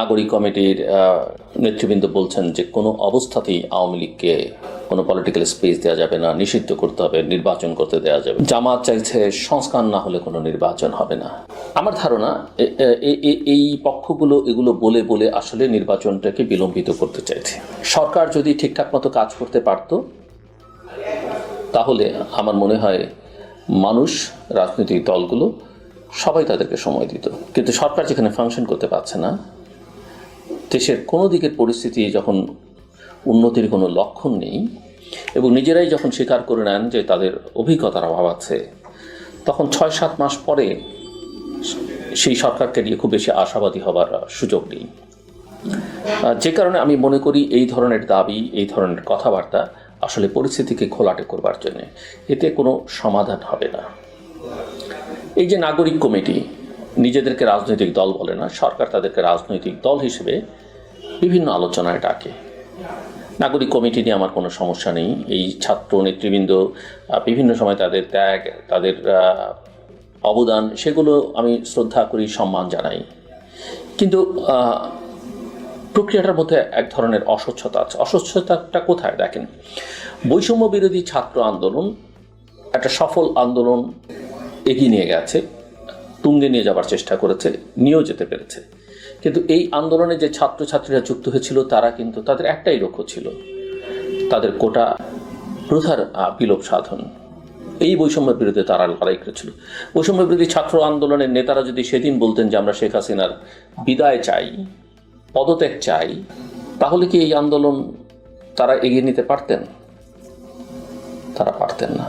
নাগরিক কমিটির নেতৃবৃন্দ বলছেন যে কোনো অবস্থাতেই আওয়ামী লীগকে কোনো পলিটিক্যাল স্পেস দেওয়া যাবে না, নিষিদ্ধ করতে হবে, নির্বাচন করতে দেওয়া যাবে। জামাত চাইছে সংস্কার না হলে কোনো নির্বাচন হবে না। আমার ধারণা এই পক্ষগুলো এগুলো বলে বলে আসলে নির্বাচনটাকে বিলম্বিত করতে চাইছে। সরকার যদি ঠিকঠাক মতো কাজ করতে পারত, তাহলে আমার মনে হয় মানুষ, রাজনৈতিক দলগুলো সবাই তাদেরকে সময় দিত। কিন্তু সরকার যেখানে ফাংশন করতে পারছে না দেশের কোনো দিকের পরিস্থিতি যখন উন্নতির কোনো লক্ষণ নেই এবং নিজেরাই যখন স্বীকার করে নেন যে তাদের অভিজ্ঞতার অভাব আছে, তখন ছয় সাত মাস পরে সেই সরকারকে নিয়ে খুব বেশি আশাবাদী হবার সুযোগ নেই। যে কারণে আমি মনে করি এই ধরনের দাবি, এই ধরনের কথাবার্তা আসলে পরিস্থিতিকে খোলাটে করবার জন্য। এতে কোনো সমাধান হবে না। এই যে নাগরিক কমিটি নিজেদেরকে রাজনৈতিক দল বলে না, সরকার তাদেরকে রাজনৈতিক দল হিসেবে বিভিন্ন আলোচনায় ডাকে। নাগরিক কমিটি নিয়ে আমার কোনো সমস্যা নেই। এই ছাত্র নেতৃবৃন্দ বিভিন্ন সময় তাদের ত্যাগ, তাদের অবদান, সেগুলো আমি শ্রদ্ধা করি, সম্মান জানাই। কিন্তু প্রক্রিয়াটার মধ্যে এক ধরনের অস্বচ্ছতা আছে। অস্বচ্ছতাটা কোথায়? দেখেন, বৈষম্য বিরোধী ছাত্র আন্দোলন একটা সফল আন্দোলন এগিয়ে নিয়ে গেছে। তুঙ্গে নিয়ে যাবার চেষ্টা করেছে, নিয়েও যেতে পেরেছে। কিন্তু এই আন্দোলনে যে ছাত্রছাত্রীরা যুক্ত হয়েছিল, তারা কিন্তু তাদের একটাই লক্ষ্য ছিল, তাদের কোটা প্রথার বিলোপ সাধন। এই বৈষম্যের বিরুদ্ধে তারা লড়াই করেছিল। বৈষম্য বিরোধী ছাত্র আন্দোলনের নেতারা যদি সেদিন বলতেন যে আমরা শেখ হাসিনার বিদায় চাই, পদত্যাগ চাই, তাহলে কি এই আন্দোলন তারা এগিয়ে নিতে পারতেন? তারা পারতেন না।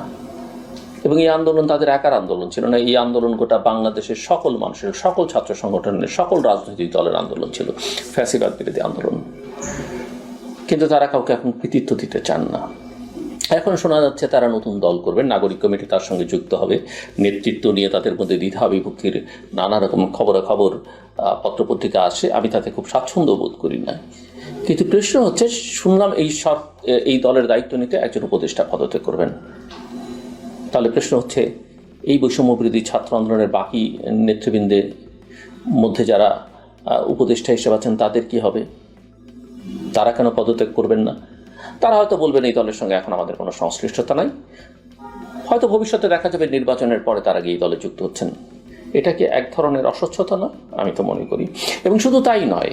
এবং এই আন্দোলন তাদের একার আন্দোলন ছিল না। এই আন্দোলন গোটা বাংলাদেশের সকল মানুষের, সকল ছাত্র সংগঠনের, সকল রাজনৈতিক দলের আন্দোলন ছিল, ফ্যাসিবাদ বিরোধী আন্দোলন। কিন্তু তারা কাউকে এখন কৃতিত্ব দিতে চান না। এখন শোনা যাচ্ছে তারা নতুন দল করবে, নাগরিক কমিটি তার সঙ্গে যুক্ত হবে। নেতৃত্ব নিয়ে তাদের মধ্যে দ্বিধা বিভক্তির নানা রকম খবরাখবর পত্রপত্রিকা আসে। আমি তাতে খুব স্বাচ্ছন্দ্য বোধ করি না। কিন্তু প্রশ্ন হচ্ছে, শুনলাম এই সর এই দলের দায়িত্ব নিতে একজন উপদেষ্টা পদত্যাগ করবেন। তাহলে প্রশ্ন হচ্ছে, এই বৈষম্য বিরোধী ছাত্র আন্দোলনের বাকি নেতৃবৃন্দের মধ্যে যারা উপদেষ্টা হিসেবে আছেন, তাদের কি হবে? তারা কেন পদত্যাগ করবেন না? তারা হয়তো বলবেন এই দলের সঙ্গে এখন আমাদের কোনো সংশ্লিষ্টতা নাই। হয়তো ভবিষ্যতে দেখা যাবে নির্বাচনের পরে তারা গিয়ে দলে যুক্ত হচ্ছেন। এটা কি এক ধরনের অস্বচ্ছতা না? আমি তো মনে করি। এবং শুধু তাই নয়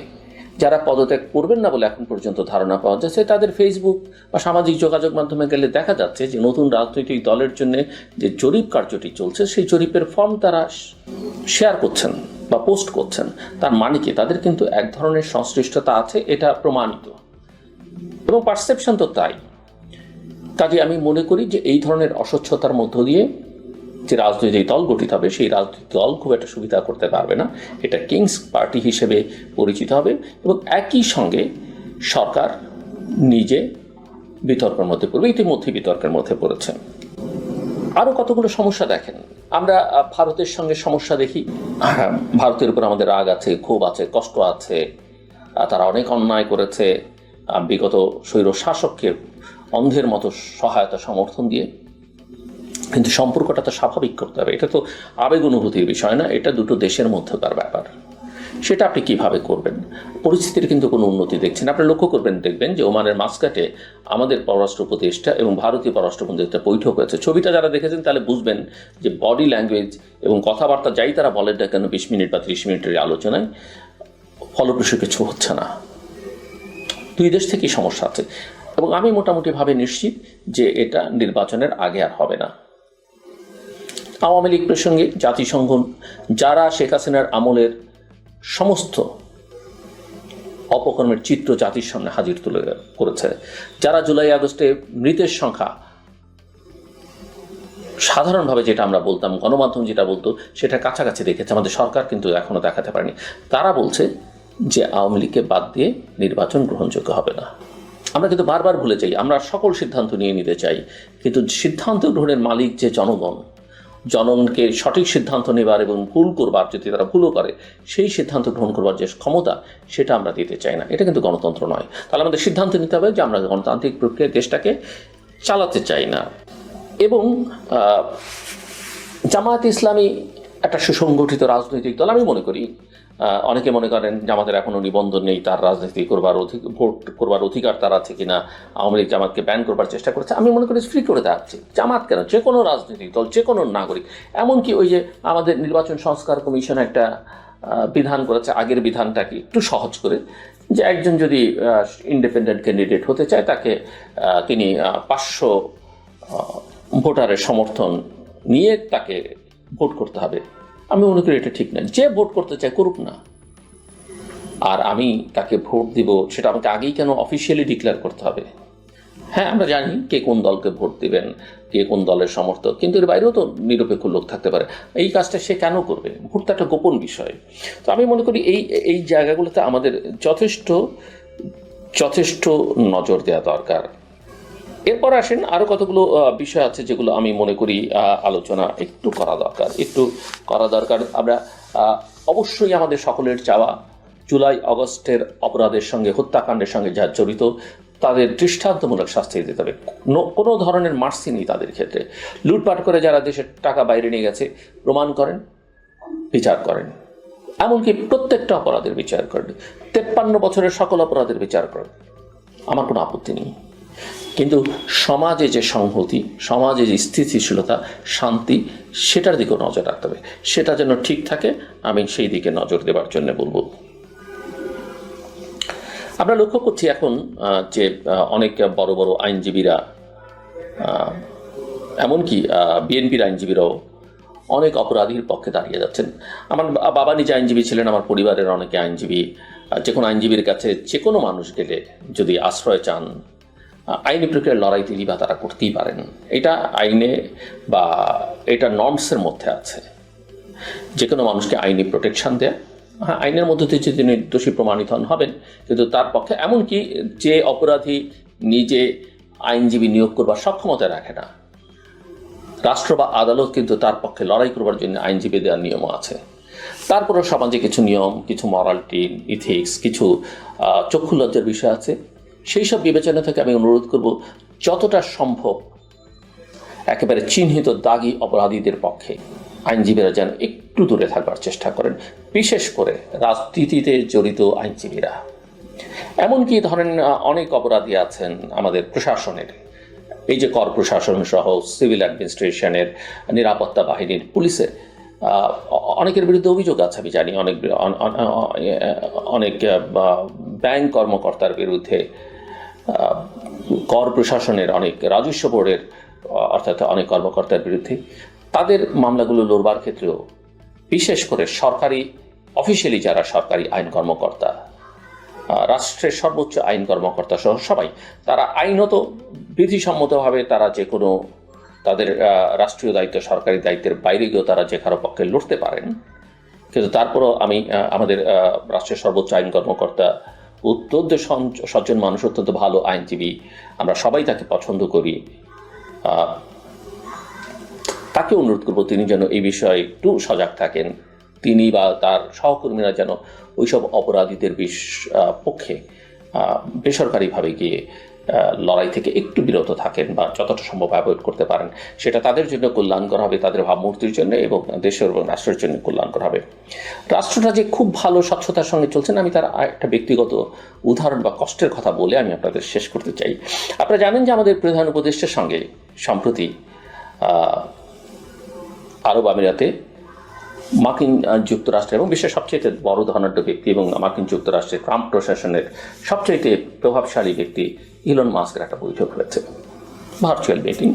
যারা পদত্যাগ করবেন না বলে এখন পর্যন্ত ধারণা পাওয়া যাচ্ছে, তাদের ফেসবুক বা সামাজিক যোগাযোগ মাধ্যমে গেলে দেখা যাচ্ছে যে নতুন রাজনৈতিক দলের জন্য যে জরিপ কার্যটি চলছে, সেই জরিপের ফর্ম তারা শেয়ার করছেন বা পোস্ট করছেন। তার মানে কি? তাদের কিন্তু এক ধরনের সংশ্লিষ্টতা আছে, এটা প্রমাণিত। এবং পারসেপশন তো তাই। কাজে আমি মনে করি যে এই ধরনের অস্বচ্ছতার মধ্য দিয়ে যে রাজনৈতিক দল গঠিত হবে, সেই রাজনৈতিক দল খুব একটা সুবিধা করতে পারবে না। এটা কিংস পার্টি হিসেবে পরিচিত হবে এবং একই সঙ্গে সরকার নিজে বিতর্কের মধ্যে পড়বে, ইতিমধ্যে বিতর্কের মধ্যে পড়েছে। আরও কতগুলো সমস্যা দেখেন? আমরা ভারতের সঙ্গে সমস্যা দেখি। ভারতের উপর আমাদের রাগ আছে, ক্ষোভ আছে, কষ্ট আছে তারা অনেক অন্যায় করেছে। বিগত স্বৈর শাসককে অন্ধের মতো সহায়তা সমর্থন দিয়ে কিন্তু সম্পর্কটা তো স্বাভাবিক করতে হবে। এটা তো আবেগ অনুভূতির বিষয় না, এটা দুটো দেশের মধ্যকার ব্যাপার। সেটা আপনি কীভাবে করবেন? পরিস্থিতির কিন্তু কোনো উন্নতি দেখছেন আপনি লক্ষ্য করবেন, দেখবেন যে ওমানের মাসকাটে আমাদের পররাষ্ট্র উপদেষ্টা এবং ভারতীয় পররাষ্ট্র উপদেষ্টা বৈঠক হয়েছে। ছবিটা যারা দেখেছেন তাহলে বুঝবেন যে বডি ল্যাঙ্গুয়েজ এবং কথাবার্তা যাই তারা বলেন না কেন, বিশ মিনিট বা ত্রিশ মিনিটের আলোচনায় ফলপ্রসূ কিছু হচ্ছে না। দুই দেশ থেকেই সমস্যা আছে। এবং আমি মোটামুটিভাবে নিশ্চিত যে এটা নির্বাচনের আগে আর হবে না। আওয়ামী লীগ প্রসঙ্গে জাতিসংঘ, যারা শেখ হাসিনার আমলের সমস্ত অপকর্মের চিত্র জাতির সামনে হাজির তুলে করেছে, যারা জুলাই আগস্টে মৃতের সংখ্যা সাধারণভাবে যেটা আমরা বলতাম, গণমাধ্যম যেটা বলতো, সেটা কাছাকাছি দেখেছে আমাদের সরকার কিন্তু এখনও দেখাতে পারেনি। তারা বলছে যে আওয়ামী লীগকে বাদ দিয়ে নির্বাচন গ্রহণযোগ্য হবে না। আমরা কিন্তু বারবার ভুলে যাই, আমরা সকল সিদ্ধান্ত নিয়ে নিতে চাই, কিন্তু সিদ্ধান্ত গ্রহণের মালিক যে জনগণ জনগণকে সঠিক সিদ্ধান্ত নেবার এবং ভুল করবার যদি তারা ভুলও করে, সেই সিদ্ধান্ত গ্রহণ করবার যে ক্ষমতা, সেটা আমরা দিতে চাই না। এটা কিন্তু গণতন্ত্র নয়। তাহলে আমাদের সিদ্ধান্ত নিতে হবে যে আমরা গণতান্ত্রিক প্রক্রিয়া দেশটাকে চালাতে চাই না। এবং জামায়াত ইসলামী একটা সুসংগঠিত রাজনৈতিক দল, আমি মনে করি অনেকে মনে করেন জামাতের এখনও নিবন্ধন নেই, তার রাজনীতি করবার অধিক, ভোট করবার অধিকার তার আছে কিনা, আওয়ামী লীগ জামাতকে ব্যান করবার চেষ্টা করেছে, আমি মনে করি ফ্রি করে দেওয়া উচিত। জামাত কেন? যে কোনো রাজনৈতিক দল, যে কোনো নাগরিক। এমনকি ওই যে আমাদের নির্বাচন সংস্কার কমিশন একটা বিধান করেছে, আগের বিধানটাকে একটু সহজ করে, যে একজন যদি ইন্ডিপেন্ডেন্ট ক্যান্ডিডেট হতে চায়, তাকে তিনি পাঁচশো ভোটারের সমর্থন নিয়ে তাকে ভোট করতে হবে। আমি মনে করি এটা ঠিক না যে ভোট করতে চায় করুক না। আর আমি তাকে ভোট দিব, সেটা আমাকে আগেই কেন অফিসিয়ালি ডিক্লেয়ার করতে হবে? হ্যাঁ আমরা জানি কে কোন দলকে ভোট দিবেন, কে কোন দলের সমর্থক, কিন্তু এর বাইরেও তো নিরপেক্ষ লোক থাকতে পারে। এই কাজটা সে কেন করবে? ভোট তো একটা গোপন বিষয়। তো আমি মনে করি এই এই জায়গাগুলোতে আমাদের যথেষ্ট যথেষ্ট নজর দেওয়া দরকার। এরপর আসেন আরও কতগুলো বিষয় আছে যেগুলো আমি মনে করি আলোচনা একটু করা দরকার, একটু করা দরকার। আমরা অবশ্যই আমাদের সকলের চাওয়া, জুলাই অগস্টের অপরাধের সঙ্গে, হত্যাকাণ্ডের সঙ্গে যা জড়িত, তাদের দৃষ্টান্তমূলক শাস্তি দিতে হবে। কোনো- কোনো ধরনের মার্সি নেই তাদের ক্ষেত্রে। লুটপাট করে যারা দেশের টাকা বাইরে নিয়ে গেছে, প্রমাণ করেন, বিচার করেন। এমনকি প্রত্যেকটা অপরাধের বিচার করেন। তেপ্পান্ন বছরের সকল অপরাধের বিচার করেন। আমার কোনো আপত্তি নেই। কিন্তু সমাজে যে সংহতি, সমাজে যে স্থিতিশীলতা, শান্তি, সেটার দিকেও নজর রাখতে হবে। সেটা যেন ঠিক থাকে, আমি সেই দিকে নজর দেওয়ার জন্য বলব। আমরা লক্ষ্য করছি এখন যে অনেক বড় বড় আইনজীবীরা এমনকি বিএনপির আইনজীবীরাও অনেক অপরাধীর পক্ষে দাঁড়িয়ে যাচ্ছেন। আমার বাবা নিজে আইনজীবী ছিলেন, আমার পরিবারের অনেকে আইনজীবী যে কোনো আইনজীবীর কাছে যে কোনো মানুষ গেলে যদি আশ্রয় চান আইনি প্রক্রিয়ার লড়াই তিনি বা তারা করতেই পারেন। এটা আইনে বা এটা নর্মসের মধ্যে আছে। যে কোনো মানুষকে আইনি প্রোটেকশন দেয়। হ্যাঁ আইনের মধ্যে যদি তিনি দোষী প্রমাণিত হবেন। কিন্তু তার পক্ষে এমনকি যে অপরাধী নিজে আইনজীবী নিয়োগ করবার সক্ষমতা রাখে না রাষ্ট্র বা আদালত কিন্তু তার পক্ষে লড়াই করবার জন্য আইনজীবী দেওয়ার নিয়মও আছে। তারপরেও সমাজে কিছু নিয়ম কিছু মরালিটি ইথিক্স কিছু আহ, চক্ষু লজ্জার বিষয় আছে। সেই সব বিবেচনা থেকে আমি অনুরোধ করব, যতটা সম্ভব একেবারে চিহ্নিত দাগি অপরাধীদের পক্ষে আইনজীবীরা যেন একটু দূরে থাকবার চেষ্টা করেন, বিশেষ করে রাজনীতিতে জড়িত আইনজীবীরা। এমনকি ধরেন অনেক অপরাধী আছেন আমাদের প্রশাসনের। এই যে কর প্রশাসন সহ সিভিল অ্যাডমিনিস্ট্রেশনের, নিরাপত্তা বাহিনীর, পুলিশের অনেকের বিরুদ্ধে অভিযোগ আছে, আমি জানি, অনেক অন- অন- অনেক ব্যাংক কর্মকর্তার বিরুদ্ধে কর প্রশাসনের অনেক রাজস্ব বোর্ডের অর্থাৎ অনেক কর্মকর্তার বিরুদ্ধে, তাদের মামলাগুলো লড়বার ক্ষেত্রেও বিশেষ করে সরকারি অফিসিয়ালি যারা সরকারি আইন কর্মকর্তা রাষ্ট্রের সর্বোচ্চ আইন কর্মকর্তা সহ সবাই, তারা আইনত বিধিসম্মতভাবে তারা যে কোনো তাদের রাষ্ট্রীয় দায়িত্ব, সরকারি দায়িত্বের বাইরে গিয়েও তারা যে কারও পক্ষে লড়তে পারেন। কিন্তু তারপরও আমি আমাদের রাষ্ট্রের সর্বোচ্চ আইন কর্মকর্তা অত্যন্ত সজ্জন মানুষ, অত্যন্ত ভালো আইনজীবী। আমরা সবাই তাকে পছন্দ করি। তাকে অনুরোধ করব তিনি যেন এই বিষয়ে একটু সজাগ থাকেন। তিনি বা তার সহকর্মীরা যেন ওইসব অপরাধীদের পক্ষে বেসরকারিভাবে গিয়ে লড়াই থেকে একটু বিরত থাকেন বা যতটা সম্ভব অ্যাভয়েড করতে পারেন। সেটা তাদের জন্য কল্যাণকর হবে, তাদের ভাবমূর্তির জন্য এবং দেশের এবং রাষ্ট্রের জন্য কল্যাণকর হবে। রাষ্ট্রটা যে খুব ভালো স্বচ্ছতার সঙ্গে চলছেন আমি তার একটা ব্যক্তিগত উদাহরণ বা কষ্টের কথা বলে আমি আপনাদের শেষ করতে চাই। আপনারা জানেন যে আমাদের প্রধান উপদেষ্টার সঙ্গে সম্প্রতি আরব আমিরাতে মার্কিন যুক্তরাষ্ট্র এবং বিশ্বের সবচেয়ে বড় ধনাঢ্য ব্যক্তি এবং মার্কিন যুক্তরাষ্ট্রের ট্রাম্প প্রশাসনের সবচেয়ে প্রভাবশালী ব্যক্তি ইলন মাস্কের একটা বৈঠক হয়েছে ভার্চুয়াল মিটিং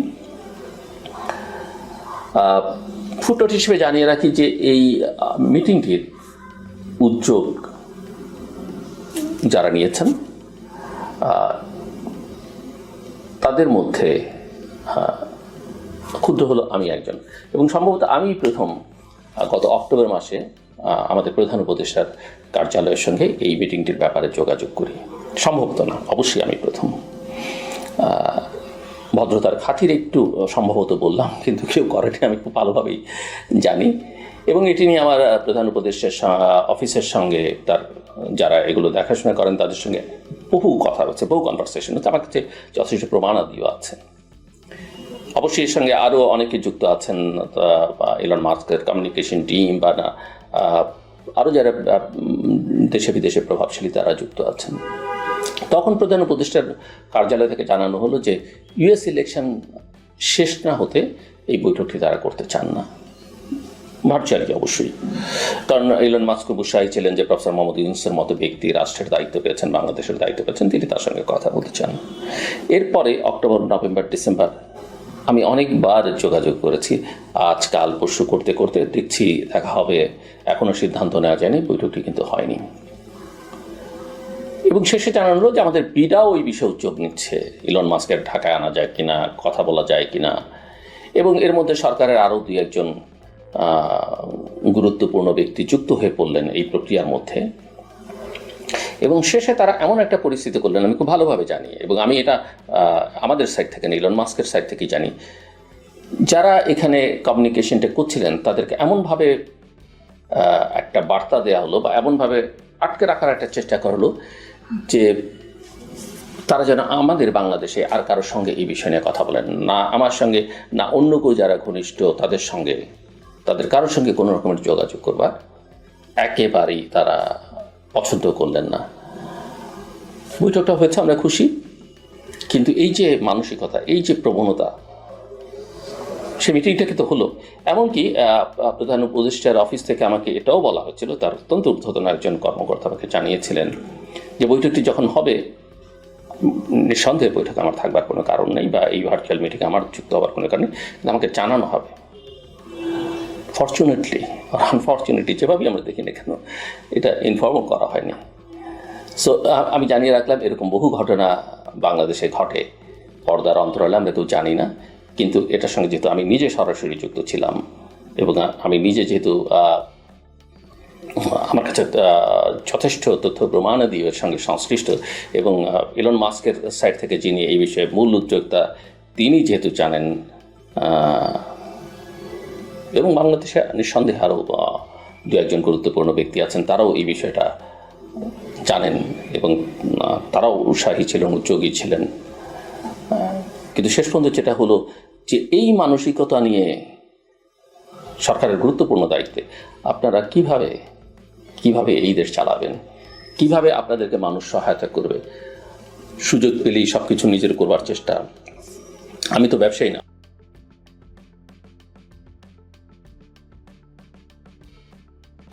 ফুটনোট হিসেবে জানিয়ে রাখি যে এই মিটিংটির উদ্যোগ যারা নিয়েছেন তাদের মধ্যে ক্ষুদ্র হলো আমি একজন। এবং সম্ভবত আমি প্রথম গত অক্টোবর মাসে আমাদের প্রধান উপদেষ্টার কার্যালয়ের সঙ্গে এই মিটিংটির ব্যাপারে যোগাযোগ করি। সম্ভবত না, অবশ্যই আমি প্রথম। ভদ্রতার খাতির একটু সম্ভবত বললাম, কিন্তু কেউ করেনি, আমি খুব ভালোভাবেই জানি। এবং এটি নিয়ে আমার প্রধান উপদেষ্টার অফিসের সঙ্গে তার, যারা এগুলো দেখাশোনা করেন, তাদের সঙ্গে বহু কথা হচ্ছে বহু কনভারসেশন হচ্ছে আমার কাছে যথেষ্ট প্রমাণাদিও আছে। অবশ্যই এর সঙ্গে আরও অনেকে যুক্ত আছেন এলন মাস্কের কমিউনিকেশন টিম বা আরও যারা দেশে বিদেশে প্রভাবশালী তারা যুক্ত আছেন। তখন প্রধান উপদেষ্টার কার্যালয় থেকে জানানো হলো যে ইউএস ইলেকশন শেষ না হতে এই বৈঠকটি তারা করতে চান না। ভার্চুয়ালি অবশ্যই। কারণ ইলন মাস্ক বুসাই ছিলেন যে, প্রফেসর মোহাম্মদ ইউনুসের মতো ব্যক্তি রাষ্ট্রের দায়িত্ব পেয়েছেন, বাংলাদেশের দায়িত্ব পেয়েছেন, তিনি তার সঙ্গে কথা বলতে চান। এরপরে অক্টোবর, নভেম্বর, ডিসেম্বর, আমি অনেকবার যোগাযোগ করেছি। আজ, কাল, পরশু করতে করতে দেখছি, দেখা হবে। এখনও সিদ্ধান্ত নেওয়া যায়নি, বৈঠকটি কিন্তু হয়নি। এবং শেষে জানানো হলো যে আমাদের বিডাও ওই বিষয়ে উদ্যোগ নিচ্ছে। ইলন মাস্কের ঢাকায় আনা যায় কিনা কথা বলা যায় কিনা। এবং এর মধ্যে সরকারের আরও দুই একজন গুরুত্বপূর্ণ ব্যক্তি যুক্ত হয়ে পড়লেন এই প্রক্রিয়ার মধ্যে। এবং শেষে তারা এমন একটা পরিস্থিতি করলেন আমি খুব ভালোভাবে জানি। এবং আমি এটা আমাদের সাইড থেকে না, ইলন মাস্কের সাইড থেকেই জানি। যারা এখানে কমিউনিকেশনটা করছিলেন তাদেরকে এমনভাবে একটা বার্তা দেওয়া হলো বা এমনভাবে আটকে রাখার একটা চেষ্টা করা হলো যে তারা যেন আমাদের বাংলাদেশে আর কারোর সঙ্গে এই বিষয় নিয়ে কথা বলেন। না আমার সঙ্গে, না অন্য কেউ যারা ঘনিষ্ঠ, তাদের সঙ্গে, তাদের কারোর সঙ্গে কোনো রকমের যোগাযোগ করবার একেবারেই তারা পছন্দ করলেন না। বৈঠকটা হয়েছে, আমরা খুশি। কিন্তু এই যে মানসিকতা, এই যে প্রবণতা সে মিটিংটা কিন্তু হলো। এমনকি প্রধান উপদেষ্টার অফিস থেকে আমাকে এটাও বলা হয়েছিল, তার অত্যন্ত ঊর্ধ্বতন একজন কর্মকর্তা আমাকে জানিয়েছিলেন যে বৈঠকটি যখন হবে নিঃসন্দেহে বৈঠক আমার থাকবার কোনো কারণ নেই বা এই ভার্চুয়াল মিটিং আমার যুক্ত হওয়ার কোনো কারণ আমাকে জানানো হবে। ফর্চুনেটলি আনফর্চুনেটলি যেভাবেই আমরা দেখি না কেন, এটা ইনফর্মও করা হয়নি। সো আমি জানিয়ে রাখলাম, এরকম বহু ঘটনা বাংলাদেশে ঘটে। পর্দার অন্তরালে আমরা কেউ জানি না। কিন্তু এটার সঙ্গে যেহেতু আমি নিজে সরাসরি যুক্ত ছিলাম এবং আমি নিজে যেহেতু আমার কাছে যথেষ্ট তথ্য প্রমাণাদি এর সঙ্গে সংশ্লিষ্ট এবং ইলন মাস্কের সাইড থেকে যিনি এই বিষয়ে মূল উদ্যোক্তা, তিনি যেহেতু জানেন এবং বাংলাদেশে নিঃসন্দেহে আরও দু একজন গুরুত্বপূর্ণ ব্যক্তি আছেন, তারাও এই বিষয়টা জানেন এবং তারাও উৎসাহী ছিলেন, উদ্যোগী ছিলেন। কিন্তু শেষ পর্যন্ত যেটা হলো যে এই মানসিকতা নিয়ে সরকারের গুরুত্বপূর্ণ দায়িত্বে আপনারা কীভাবে কীভাবে এই দেশ চালাবেন? কীভাবে আপনাদেরকে মানুষ সহায়তা করবে? সুযোগ পেলেই সব কিছু নিজের করবার চেষ্টা। আমি তো ব্যবসায়ী না।